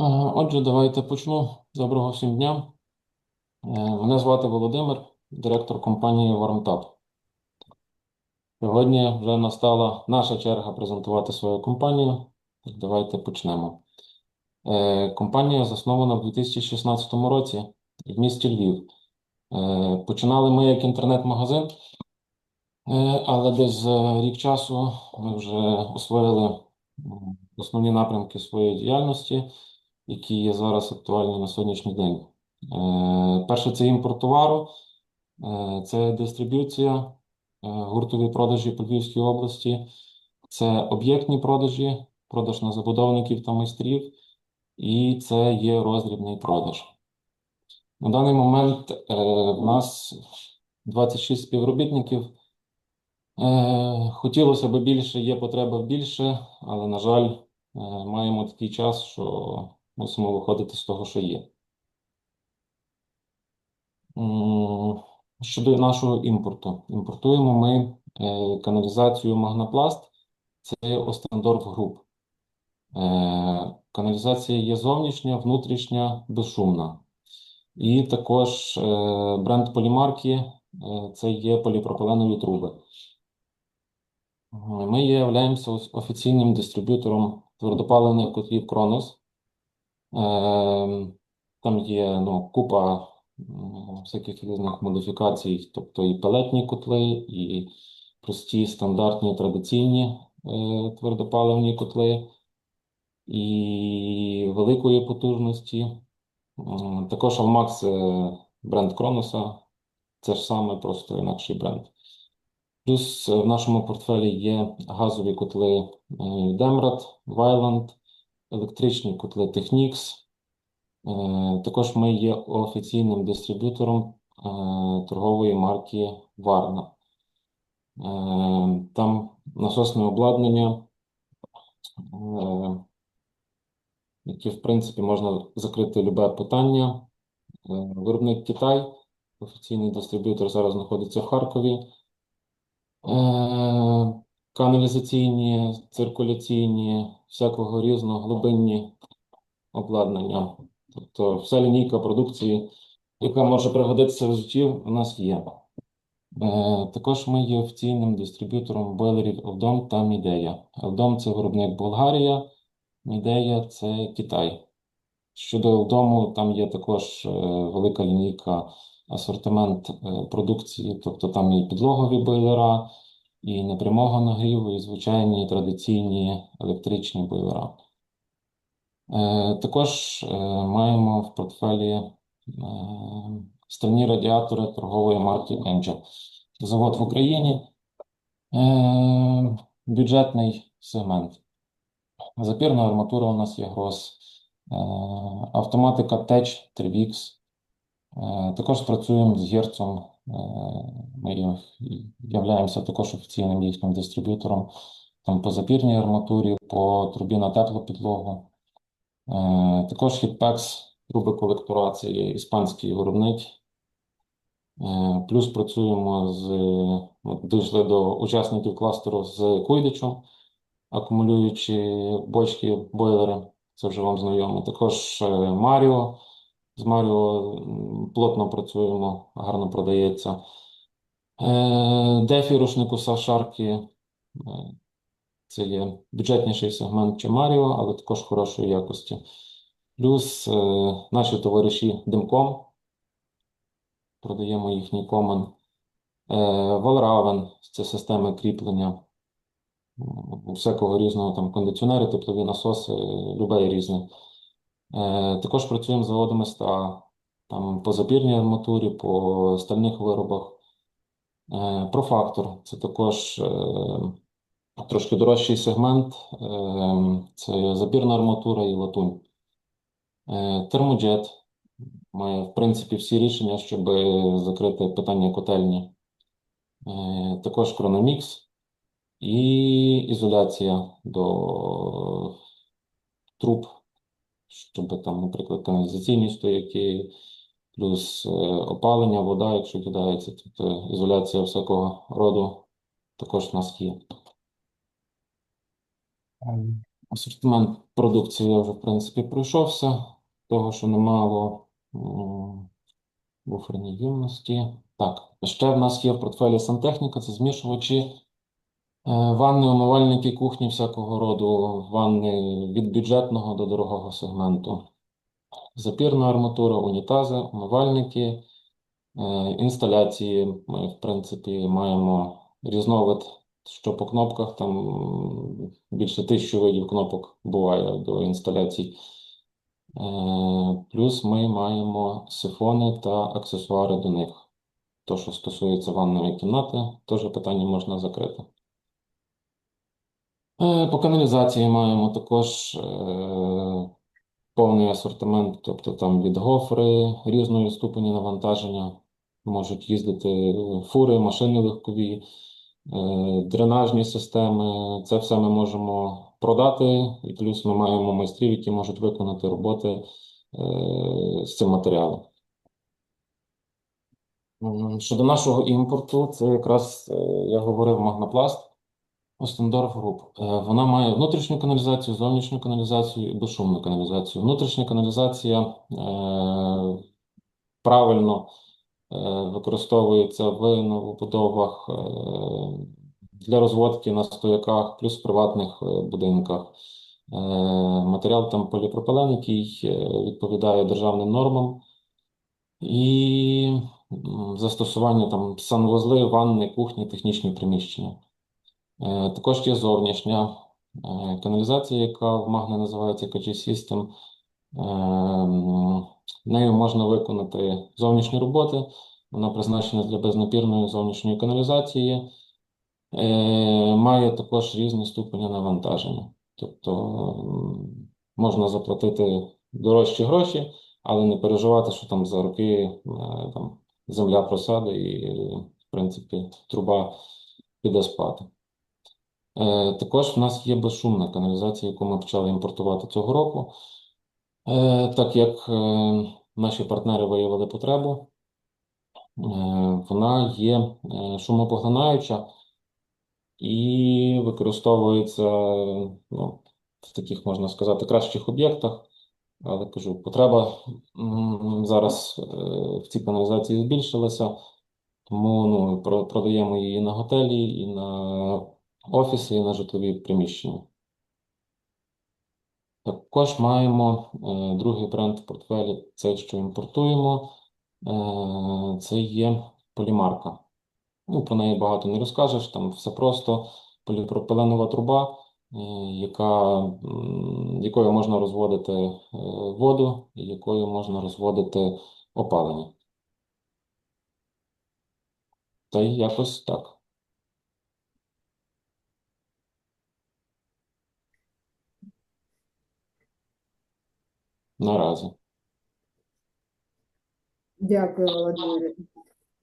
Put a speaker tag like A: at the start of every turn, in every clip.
A: Е, Отже, давайте почну. Доброго всім дня. Е, Мене звати Володимир, директор компанії WarmTap. Сьогодні вже настала наша черга презентувати свою компанію. Так, Давайте почнемо. Е, Компанія заснована в 2016 році в місті Львів. Починали ми як інтернет-магазин, але десь рік часу ми вже освоїли основні напрямки своєї діяльності, які є зараз актуальні на сьогоднішній день. Е, Перше це імпорт товару, е, це дистриб'юція, е, гуртові продажі по області, це об'єктні продажі, продаж на забудовників та майстрів, і це є роздрібний продаж. На даний момент в нас 26 співробітників. Хотілося б більше, є потреба більше, але, на жаль, маємо такий час, що мусимо виходити з того, що є. Щодо нашого імпорту. Імпортуємо ми е, каналізацію Магнапласт, це Остендорф Груп. Е, Каналізація є зовнішня, внутрішня, безшумна. І також е, бренд полімарки це є поліпропиленові труби. Ми є офіційним дистриб'ютором твердопаливних котлів Кронос. Ем, Там є ну, купа всяких різних модифікацій, тобто і пелетні котли, і прості стандартні традиційні е, твердопаливні котли, і великої потужності. Також Almax це бренд Кроноса, це ж саме, просто інакший бренд. Плюс е, в нашому портфелі є газові котли е, Demrad, Вайланд, електричні котли Technics. Е, Також ми є офіційним дистриб'ютором е, торгової марки Варна. Е, Там насосне обладнання, яке, в принципі, можна закрити любе питання. Виробник Китай, офіційний дистриб'ютор зараз знаходиться в Харкові. Каналізаційні, циркуляційні, всякого різного глибинні обладнання. Тобто вся лінійка продукції, яка може пригодитися в житті, у нас є. Е, Також ми є офіційним дистриб'ютором бойлерів Елдом та Мідея. Елдом це виробник Болгарія, Мідея це Китай. Щодо Елдому, там є також е, велика лінійка асортимент е, продукції, тобто там і підлогові бойлера, і непрямого нагріву, і звичайні традиційні електричні бойлера. Е, Також е, маємо в портфелі е, стані радіатори торгової марки Angel. Завод в Україні, бюджетний сегмент. Запірна арматура у нас є гроз, автоматика Tech 3VX. Е, Також працюємо з Герцом. Е, Ми являємося також офіційним їхнім дистриб'ютором там по запірній арматурі, по трубі на теплу підлогу. Е, Також Hitpex, труби колектора, це є іспанський виробник. Е, Плюс працюємо з дійшли до учасників кластеру з Куйдичем, акумулюючи бочки, бойлери. Це вже вам знайомо. Також Маріо. З Маріо плотно працюємо, гарно продається. Е, Дефі рушнику Шарки. е, Це є бюджетніший сегмент, чи Маріо, але також хорошої якості. Плюс е, наші товариші Димком. Продаємо їхній комен. Valraven – це системи кріплення. Всякого різного там кондиціонери, теплові насоси, любе різне. Е, Також працюємо з заводами СТА, там по запірній арматурі, по стальних виробах. Е, Профактор це також е, трошки дорожчий сегмент. Це запірна арматура і латунь. Термоджет має, в принципі, всі рішення, щоб закрити питання котельні. Також Chronomix і ізоляція до труб, щоб там, наприклад, каналізаційні стояки, плюс е, опалення, вода, якщо кидається, тобто ізоляція всякого роду також в нас є. Асортимент продукції я вже, в принципі, пройшовся. Того, що немало буферні ємності. Так, ще в нас є в портфелі сантехніка, це змішувачі, е, ванни, умивальники, кухні всякого роду, ванни від бюджетного до дорогого сегменту. Запірна арматура, унітази, умивальники, е, інсталяції. Ми, в принципі, маємо різновид, що по кнопках там більше тисячі видів кнопок буває до інсталяцій. Е, Плюс ми маємо сифони та аксесуари до них. То, що стосується ванної кімнати, теж питання можна закрити. Е, По каналізації маємо також е, повний асортимент, тобто там від гофри різної ступені навантаження. Можуть їздити фури, машини легкові, е, дренажні системи. Це все ми можемо продати, і плюс ми маємо майстрів, які можуть виконати роботи з цим матеріалом. Щодо нашого імпорту, це якраз я говорив Магнапласт, Остендорф Груп. Е, Вона має внутрішню каналізацію, зовнішню каналізацію і безшумну каналізацію. Внутрішня каналізація е, правильно е, використовується в новобудовах е, для розводки на стояках, плюс в приватних е, будинках. Е, Матеріал там поліпропилен, який е, відповідає державним нормам. І застосування там санвузли, ванни, кухні, технічні приміщення. Е, Також є зовнішня е, каналізація, яка в Магне називається KG System. Е, Нею можна виконати зовнішні роботи. Вона призначена для безнапірної зовнішньої каналізації. Має також різні ступені навантаження. Тобто можна заплатити дорожчі гроші, але не переживати, що там за роки там, земля просяде і, в принципі, труба піде спати. Е, Також в нас є безшумна каналізація, яку ми почали імпортувати цього року. Е, Так як е, наші партнери виявили потребу, вона є шумопоглинаюча і використовується ну, в таких, можна сказати, кращих об'єктах. Але кажу, потреба зараз в цій каналізації збільшилася, тому ну, продаємо її на готелі, і на офіси, і на житлові приміщення. Також маємо е, другий бренд в портфелі, це що імпортуємо, е, це є полімарка. Ну, про неї багато не розкажеш, там все просто поліпропиленова труба, е, яка, якою можна розводити е, воду, якою можна розводити опалення. Та й якось так. Наразі.
B: Дякую, Володимире.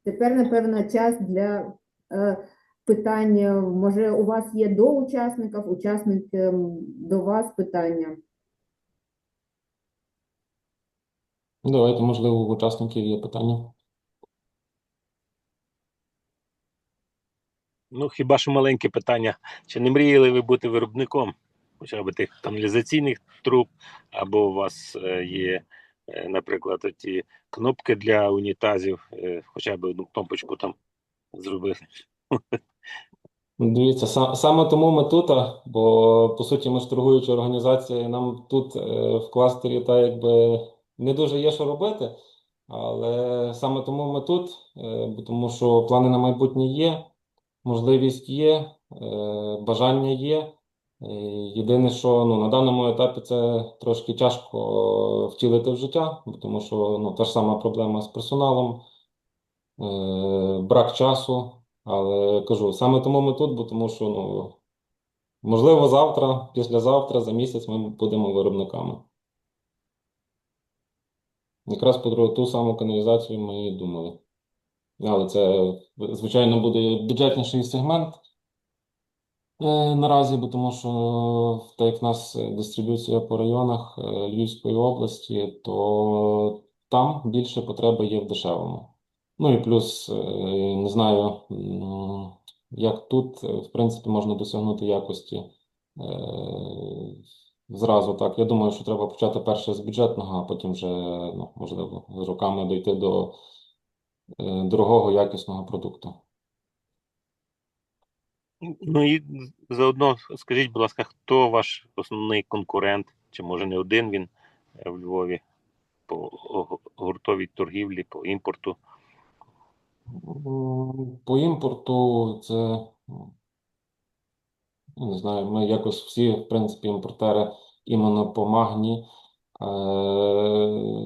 B: Тепер, напевно, час для е, питання. Може, у вас є до учасників, учасникам до вас питання?
A: Давайте, можливо, у учасників є питання.
C: Ну, хіба що маленьке питання. Чи не мріяли ви бути виробником хоча б тих каналізаційних труб, або у вас е, є, е, наприклад, ті кнопки для унітазів, е, хоча б одну кнопочку там зробити?
A: Дивіться, са- саме тому ми тут, бо по суті ми ж торгуюча організація, нам тут в кластері та якби не дуже є що робити, але саме тому ми тут, тому що плани на майбутнє є, можливість є, бажання є. Єдине, що ну, на даному етапі це трошки тяжко втілити в життя, тому що ну, та ж сама проблема з персоналом, е, брак часу. Але кажу, саме тому ми тут, бо тому що, ну, можливо, завтра, післязавтра, за місяць ми будемо виробниками. Якраз про ту саму каналізацію ми і думали. Але це, звичайно, буде бюджетніший сегмент е, наразі, бо тому що так як в нас дистриб'юція по районах е, Львівської області, то там більше потреба є в дешевому. Ну і плюс, е, не знаю, як тут, е, в принципі, можна досягнути якості е, зразу так. Я думаю, що треба почати перше з бюджетного, а потім вже, ну, можливо, з роками дойти до е, дорогого якісного продукту.
C: Ну і заодно скажіть, будь ласка, хто ваш основний конкурент, чи може не один він е, в Львові по гуртовій торгівлі, по імпорту?
A: По імпорту це, ну, не знаю, ми якось всі, в принципі, імпортери іменно по магні е,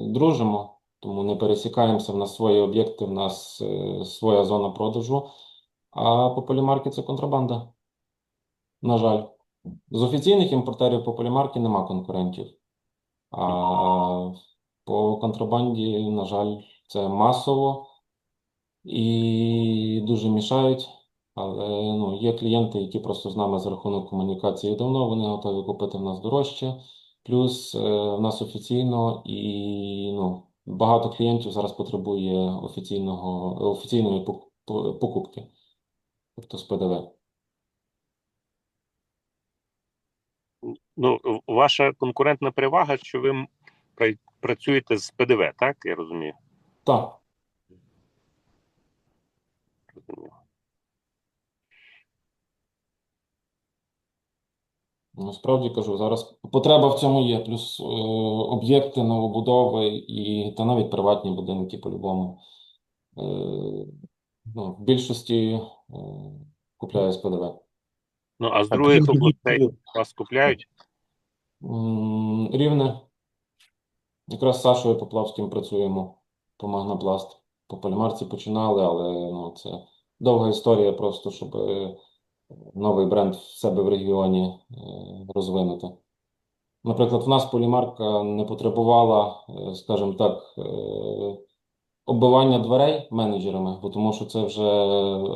A: дружимо, тому не пересікаємося, в нас свої об'єкти, в нас е, своя зона продажу, а по полімарки це контрабанда. На жаль. З офіційних імпортерів по полімарки нема конкурентів. А по контрабанді, на жаль, це масово і дуже мішають. Але ну, є клієнти, які просто з нами за рахунок комунікації давно, вони готові купити в нас дорожче. Плюс е, в нас офіційно і ну, багато клієнтів зараз потребує офіційного, офіційної покупки, тобто з ПДВ.
C: Ну, ваша конкурентна перевага, що ви працюєте з ПДВ, так? Я розумію.
A: Так. Насправді кажу, зараз потреба в цьому є, плюс е, об'єкти новобудови і та навіть приватні будинки по-любому. Е, ну, в більшості е, купляє з ПДВ.
C: Ну, а з
D: А
C: других областей вас купляють?
A: М, Рівне. Якраз з Сашою Поплавським працюємо по Магнопласт. По полімарці починали, але ну, це довга історія просто, щоб е, новий бренд в себе в регіоні е, розвинути. Наприклад, в нас полімарка не потребувала, е, скажімо так, е, оббивання дверей менеджерами, бо тому що це вже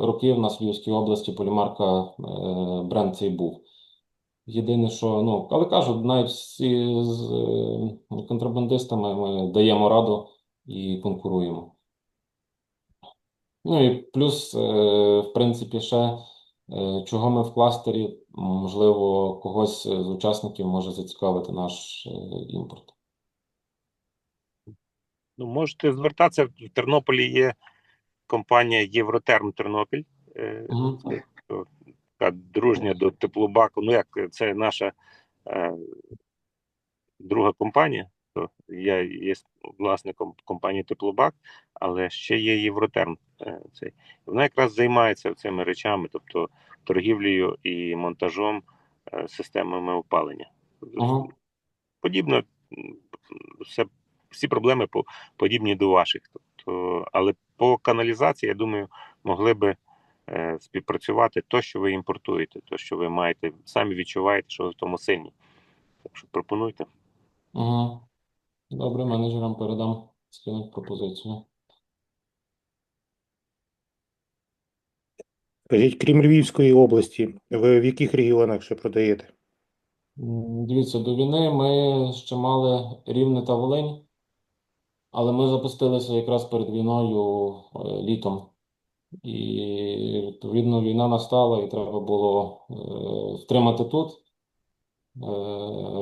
A: роки в нас в Львівській області полімарка е, бренд цей був. Єдине, що, ну, але кажу, навіть всі з е, контрабандистами ми даємо раду і конкуруємо. Ну і плюс, е, в принципі, ще е, чого ми в кластері, можливо, когось з учасників може зацікавити наш е, імпорт.
C: Ну, можете звертатися. В Тернополі є компанія Євротерм Тернопіль. Е, така дружня до теплобаку. Ну, як це наша е, друга компанія. То я є власником компанії Теплобак, але ще є Євротерм. Е, цей. Вона якраз займається цими речами, тобто торгівлею і монтажом е, системами опалення.
A: Ага.
C: Подібно, все, всі проблеми по, подібні до ваших. Тобто, але по каналізації, я думаю, могли би е, співпрацювати то, що ви імпортуєте, то, що ви маєте, самі відчуваєте, що ви в тому сильні. Так що пропонуйте.
A: Угу. Добре, менеджерам передам скинуть пропозицію.
D: Скажіть, крім Львівської області, ви в яких регіонах ще продаєте?
A: Дивіться, до війни ми ще мали Рівне та Волинь, але ми запустилися якраз перед війною е, літом. І відповідно війна настала, і треба було е, втримати тут, е,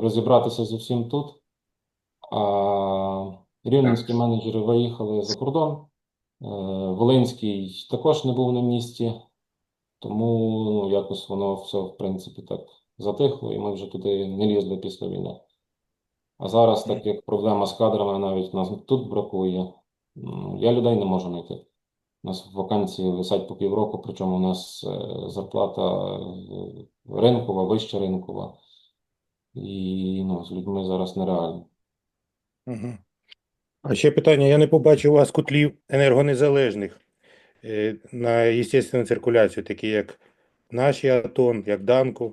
A: розібратися з усім тут. А рівненські менеджери виїхали за кордон. Е, Волинський також не був на місці, тому ну, якось воно все, в принципі, так затихло, і ми вже туди не лізли після війни. А зараз, так як проблема з кадрами навіть нас тут бракує, я людей не можу знайти. У нас вакансії висять по півроку, причому у нас е, зарплата е, ринкова, вища ринкова. І ну, з людьми зараз нереально.
D: Угу. А ще питання: я не побачив у вас котлів енергонезалежних е, на естественну циркуляцію, такі як наші Атон, як Данко,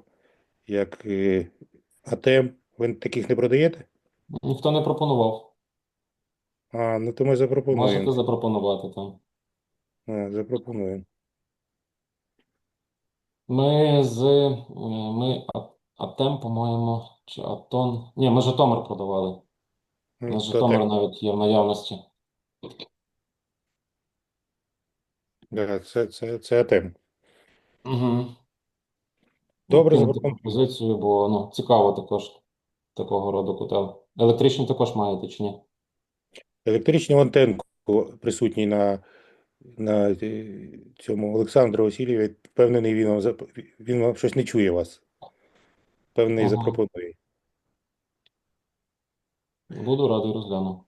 D: як АТЕМ. Ви таких не продаєте?
A: Ніхто не пропонував.
D: А, ну то ми
A: Можете
D: запропонуємо.
A: запропонувати там.
D: А, запропонуємо.
A: Ми з е, ми А- Атем, по-моєму, чи Атон. Ні, ми Житомир продавали. У
D: Ну,
A: нас
D: то
A: Житомир
D: так.
A: навіть є в наявності.
D: Да, це, це, це АТЕМ.
A: Угу.
D: Добре,
A: Киньте
D: запропонуємо.
A: пропозицію, бо ну, цікаво також. такого роду котел. Електричний також маєте чи ні?
D: Електричний Онтенко присутній на, на е, цьому Олександру Васильєві. Впевнений, він вам, зап- він вам щось не чує вас. Певний
A: Ага.
D: запропонує.
A: Буду радий розгляну.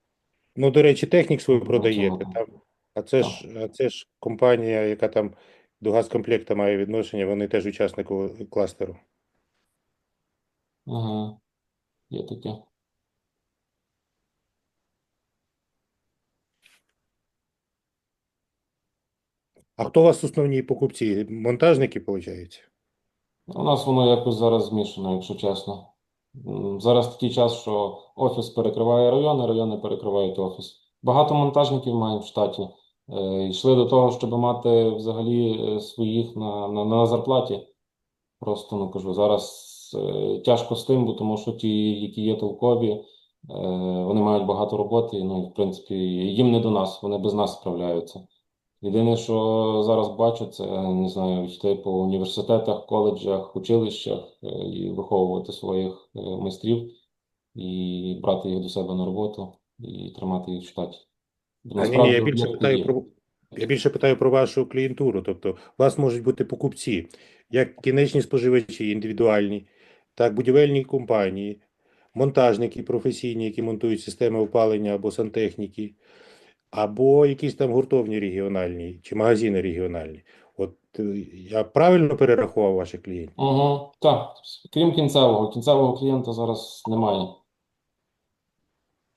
D: Ну, до речі, технік свою продаєте. Там, а це ж, а це ж компанія, яка там до газкомплекта має відношення, вони теж учасник у- кластеру.
A: Ага. Є таке.
D: А хто у вас основні покупці? Монтажники, виходить?
A: У нас воно якось зараз змішано, якщо чесно. Зараз такий час, що офіс перекриває райони, райони перекривають офіс. Багато монтажників маємо в штаті. Е, Йшли до того, щоб мати взагалі е, своїх на, на, на зарплаті. Просто ну кажу, зараз е, тяжко з тим, бо тому що ті, які є толкові, вони мають багато роботи, ну і в принципі їм не до нас, вони без нас справляються. Єдине, що зараз бачу, це не знаю, йти по університетах, коледжах, училищах е, і виховувати своїх е, майстрів і брати їх до себе на роботу і тримати їх в штаті. Бо
D: А ні, ні, я більше питаю про я більше питаю про вашу клієнтуру. Тобто, у вас можуть бути покупці, як кінечні споживачі, індивідуальні, так будівельні компанії, монтажники професійні, які монтують системи опалення або сантехніки, або якісь там гуртовні регіональні чи магазини регіональні. От е, я правильно перерахував ваших клієнтів?
A: Угу, так, крім кінцевого. Кінцевого клієнта зараз немає.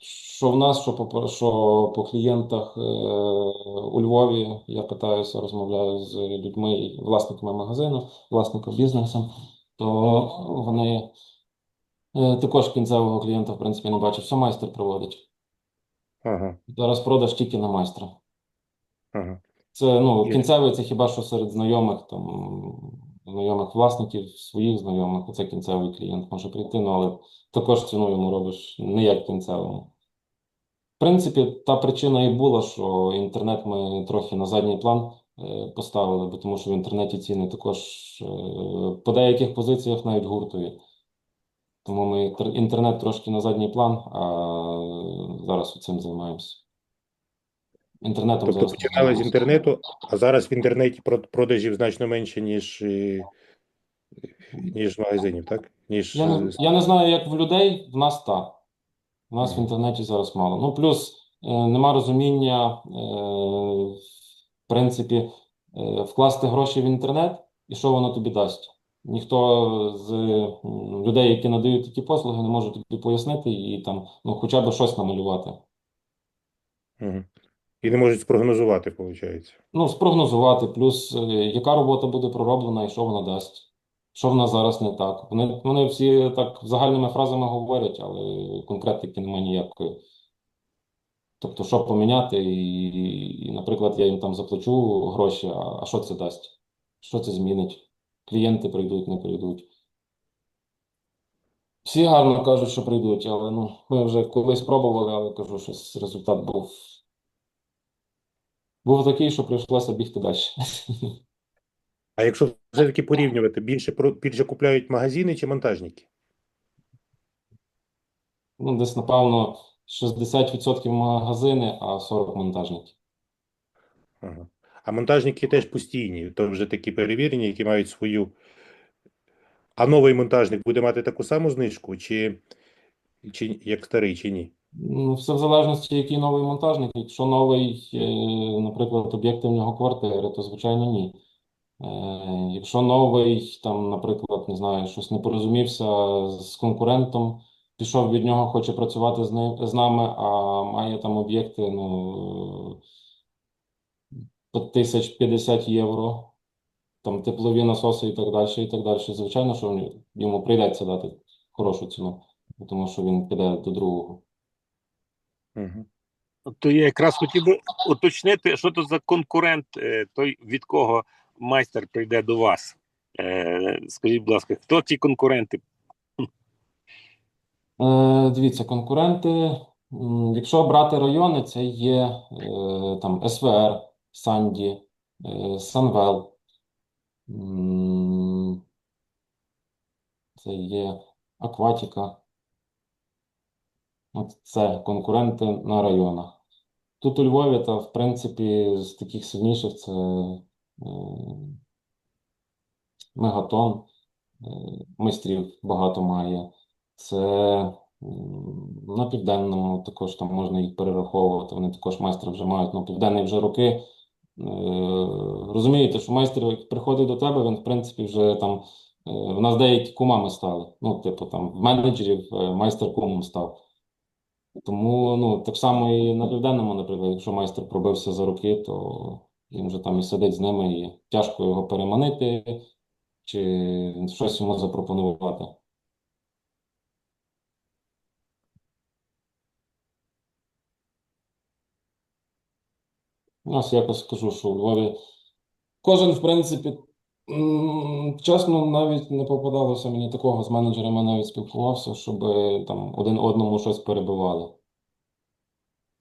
A: Що в нас, що по, що по клієнтах е, у Львові, я питаюся, розмовляю з людьми, власниками магазину, власниками бізнесу, то вони е, також кінцевого клієнта, в принципі, не бачать. Все майстер проводить.
D: Ага,
A: Зараз продаж тільки на майстра.
D: ага.
A: Це ну,
D: Є.
A: кінцевий це хіба що серед знайомих, там, знайомих власників, своїх знайомих. Оце кінцевий клієнт може прийти, ну, але також ціну йому робиш не як кінцевому. В принципі, та причина і була, що інтернет ми трохи на задній план е, поставили, бо тому що в інтернеті ціни також е, по деяких позиціях навіть гуртує. Тому ми інтернет трошки на задній план, а зараз цим займаємося. Інтернетом
D: Тобто
A: зараз
D: починали з інтернету, а зараз в інтернеті продажів значно менше, ніж, ніж магазинів, так? Ніж
A: Я не, я не знаю, як в людей, в нас так. У нас в інтернеті зараз мало. Ну, плюс е, нема розуміння, е, в принципі, е, вкласти гроші в інтернет і що воно тобі дасть. Ніхто з людей, які надають такі послуги, не може тобі пояснити і там, ну, хоча б щось намалювати.
D: Мгм. І не можуть спрогнозувати, виходить.
A: Ну, спрогнозувати, плюс е, яка робота буде пророблена і що вона дасть. Що в нас зараз не так. Вони, вони всі так загальними фразами говорять, але конкретики немає ніякої. Тобто, що поміняти, і, і, наприклад, я їм там заплачу гроші, а, а що це дасть? Що це змінить? Клієнти прийдуть, не прийдуть. Всі гарно кажуть, що прийдуть, але ну, ми вже колись пробували, але кажу, що результат був, був такий, що прийшлося бігти далі.
D: А якщо все-таки порівнювати, більше, більше купляють магазини чи монтажники?
A: Ну, десь, напевно, 60% магазини, а 40 монтажників.
D: Ага. А монтажники теж постійні, то вже такі перевірені, які мають свою. А новий монтажник буде мати таку саму знижку, чи, чи як старий, чи ні?
A: Ну, все в залежності, який новий монтажник. Якщо новий, е, наприклад, об'єкти в нього квартири, то звичайно ні. Е, Якщо новий, там, наприклад, не знаю, щось не порозумівся з конкурентом, пішов від нього, хоче працювати з ним, з нами, а має там об'єкти, ну, по 1050 євро, там теплові насоси і так далі, і так далі. Звичайно, що йому прийдеться дати хорошу ціну, тому що він піде до другого.
D: Угу.
C: То я якраз хотів би уточнити, що то за конкурент, е, той від кого майстер прийде до вас. Е, Скажіть, будь ласка, хто ті конкуренти?
A: Е, дивіться, конкуренти, якщо брати райони, це є там СВР, Санді, е, Санвел, це є Акватіка. Це конкуренти на районах. Тут у Львові, та в принципі, з таких сильніших це е, Мегатон, е, майстрів багато має. Це на південному також там можна їх перераховувати. Вони також майстри вже мають. Ну, південний вже роки. Е, Розумієте, що майстер приходить до тебе, він в принципі вже там. е, В нас деякі кумами стали. Ну, типу, там в менеджерів е, майстер кумом став. Тому ну, так само і на південному, наприклад, якщо майстер пробився за роки, то він вже там і сидить з ними, і тяжко його переманити чи щось йому запропонувати. Нас якось скажу, що у Львові кожен, в принципі, чесно, навіть не попадалося мені такого з менеджерами, навіть спілкувався, щоб там один одному щось перебивали.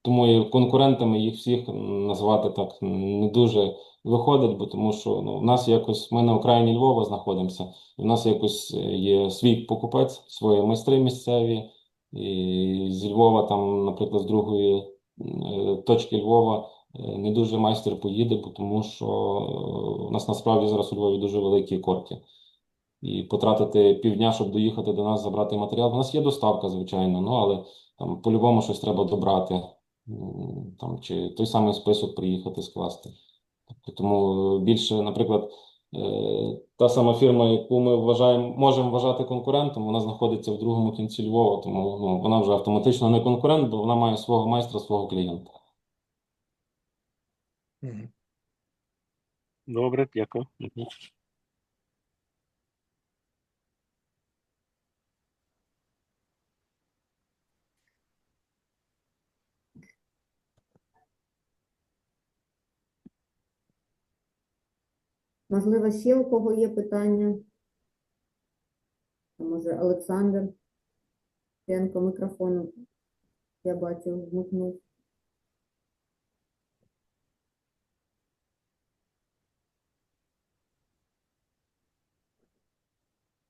A: Тому і конкурентами їх всіх назвати так не дуже виходить, бо тому що ну, в нас якось ми на окраїні Львова знаходимося, і в нас якось е, є свій покупець, свої майстри місцеві. І зі Львова, там, наприклад, з другої е, точки Львова е, не дуже майстер поїде, тому що е, у нас насправді зараз у Львові дуже великі корки. І потратити півдня, щоб доїхати до нас, забрати матеріал. У нас є доставка, звичайно, ну але там по-любому щось треба добрати. Там, чи той самий список приїхати скласти. Тобто, тому більше, наприклад, е, та сама фірма, яку ми вважаємо, можемо вважати конкурентом, вона знаходиться в другому кінці Львова, тому ну, вона вже автоматично не конкурент, бо вона має свого майстра, свого клієнта.
C: Добре, дякую.
B: Можливо, ще у кого є питання? А Може, Олександр Тенко мікрофон, я бачу, вмикнув.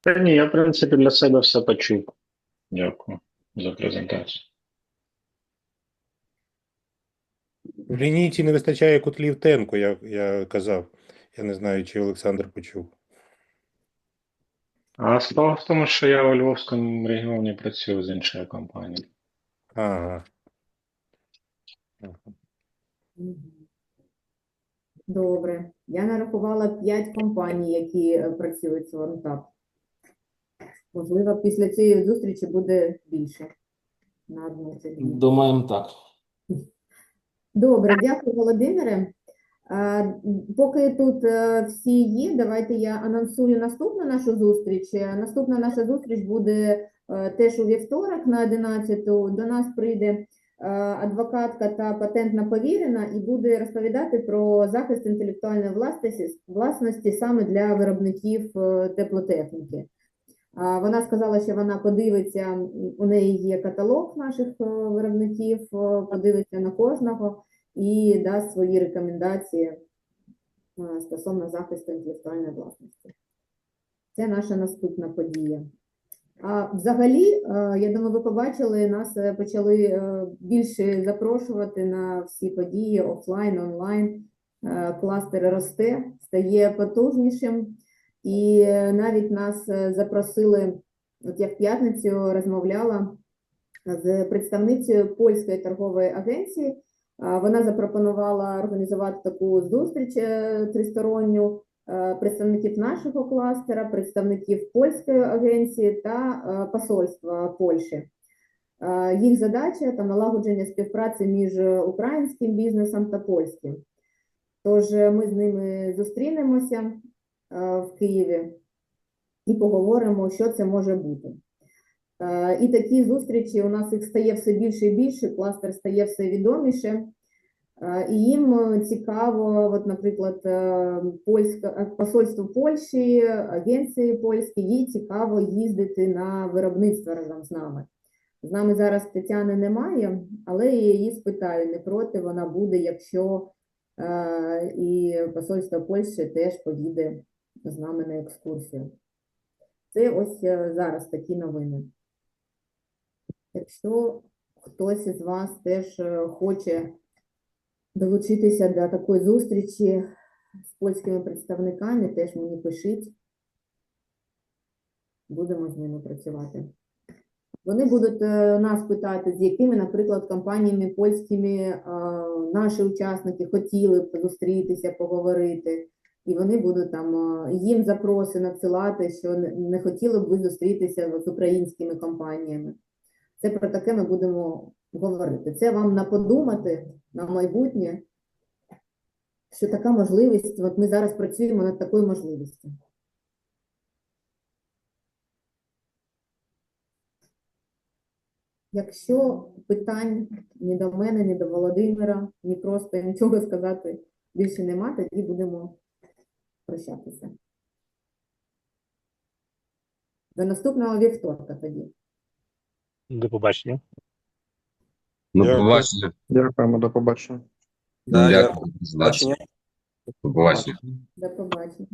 E: Та ні, я, в принципі, для себе все почув. Дякую за презентацію.
D: В лінійці не вистачає котлів тенку, я, я казав. Я не знаю, чи Олександр почув.
E: А справа в тому, що я у Львовському регіоні працюю з іншою компанією.
D: Ага.
B: Добре. Я нарахувала 5 компаній, які е, працюють з OneTap. Можливо, після цієї зустрічі буде більше на одну чи.
A: Думаємо так.
B: Добре, дякую, Володимире. Поки тут е, всі є, давайте я анонсую наступну нашу зустріч. Е, Наступна наша зустріч буде е, теж у вівторок на 11 До нас прийде адвокатка та патентна повірена і буде розповідати про захист інтелектуальної власності, власності саме для виробників теплотехніки. Вона сказала, що вона подивиться, у неї є каталог наших е, виробників, е, подивиться на кожного і дасть свої рекомендації е, стосовно захисту інтелектуальної власності. Це наша наступна подія. А взагалі, я думаю, ви побачили, нас почали більше запрошувати на всі події офлайн, онлайн. Кластер росте, стає потужнішим. І е, навіть нас е, запросили, от я в п'ятницю розмовляла з представницею польської торгової агенції. Вона запропонувала організувати таку зустріч е, тристоронню представників нашого кластера, представників польської агенції та посольства Польщі. Їх задача там налагодження співпраці між українським бізнесом та польським. Тож ми з ними зустрінемося в Києві і поговоримо, що це може бути. Е, І такі зустрічі у нас їх стає все більше і більше, кластер стає все відоміше. Е, І їм е, цікаво, от, наприклад, е, польська е, посольство Польщі, агенції польські, їй цікаво їздити на виробництво разом з нами. З нами зараз Тетяни немає, але я її спитаю, не проти вона буде, якщо е, і посольство Польщі теж поїде з нами на екскурсію. Це ось е, зараз такі новини. Якщо хтось із вас теж е, хоче долучитися до такої зустрічі з польськими представниками, теж мені пишіть. Будемо з ними працювати. Вони будуть е, нас питати, з якими, наприклад, компаніями польськими наші учасники хотіли б зустрітися, поговорити. І вони будуть там їм запроси надсилати, що не- не хотіли б ви зустрітися з українськими компаніями. Це про таке ми будемо говорити. Це вам на подумати на майбутнє, що така можливість, от ми зараз працюємо над такою можливістю. Якщо питань ні до мене, ні до Володимира, ні просто нічого сказати більше нема, тоді будемо прощатися. До наступного вівторка тоді.
C: До побачення.
F: До
D: Дякую.
F: побачення.
E: Дякуємо, до побачення.
F: Дякую. До побачення.
B: До побачення.